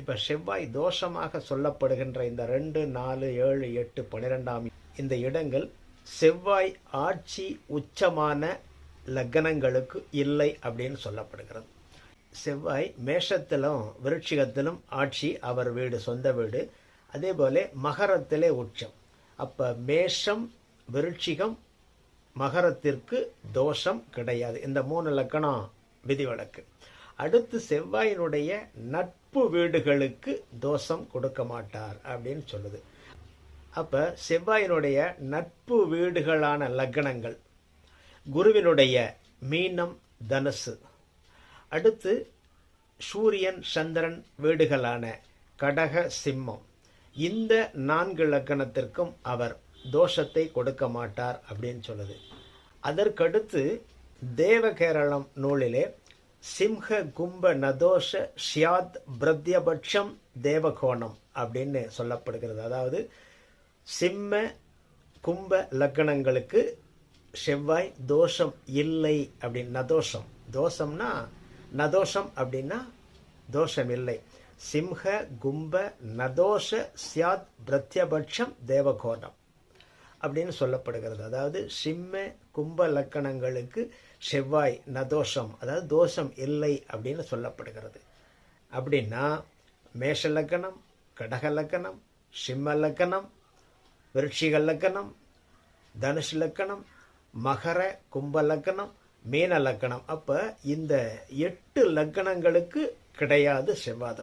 இப்போ செவ்வாய் தோஷமாக சொல்லப்படுகின்ற இந்த ரெண்டு நாலு ஏழு எட்டு பன்னிரெண்டாம் இந்த இடங்கள் செவ்வாய் ஆட்சி உச்சமான லக்னங்களுக்கு இல்லை அப்படின்னு சொல்லப்படுகிறது. செவ்வாய் மேஷத்திலும் விருட்சிகத்திலும் ஆட்சி அவர் வீடு சொந்த வீடு அதே போல மகரத்திலே உச்சம். அப்போ மேஷம் விருட்சிகம் மகரத்திற்கு தோஷம் கிடையாது. இந்த மூணு லக்கணம் விதிவிலக்கு. அடுத்து செவ்வாயினுடைய நட்பு வீடுகளுக்கு தோஷம் கொடுக்க மாட்டார் அப்படின்னு சொல்லுது. அப்போ செவ்வாயினுடைய நட்பு வீடுகளான லக்னங்கள் குருவினுடைய மீனம் தனுசு. அடுத்து சூரியன் சந்திரன் வீடுகளான கடக சிம்மம். இந்த நான்கு லக்கணத்திற்கும் அவர் தோஷத்தை கொடுக்க மாட்டார் அப்படின்னு சொல்லுது. அதற்கடுத்து தேவகேரளம் நூலிலே சிம்ஹ கும்ப நதோஷ ஷியாத் பிரத்யபட்சம் தேவகோணம் அப்படின்னு சொல்லப்படுகிறது. அதாவது சிம்ம கும்ப லக்கணங்களுக்கு செவ்வாய் தோஷம் இல்லை அப்படின்னு நதோஷம். தோஷம்னா நதோஷம் அப்படின்னா தோஷம் இல்லை. சிம்ஹ கும்ப நதோஷ சியாத் பிரத்யபட்சம் தேவகோணம். அப்படின்னு சொல்லப்படுகிறது. அதாவது சிம்ம கும்ப லக்கணங்களுக்கு செவ்வாய் நதோஷம் அதாவது தோஷம் இல்லை அப்படின்னு சொல்லப்படுகிறது. அப்படின்னா மேஷ லக்கணம் கடக லக்கணம் சிம்ம லக்கணம் விருட்சிக லக்கணம் தனுஷ் லக்கணம் மகர கும்ப லக்கணம் மீன லக்கணம். அப்போ இந்த எட்டு லக்கணங்களுக்கு கிடையாது செவ்வாதம்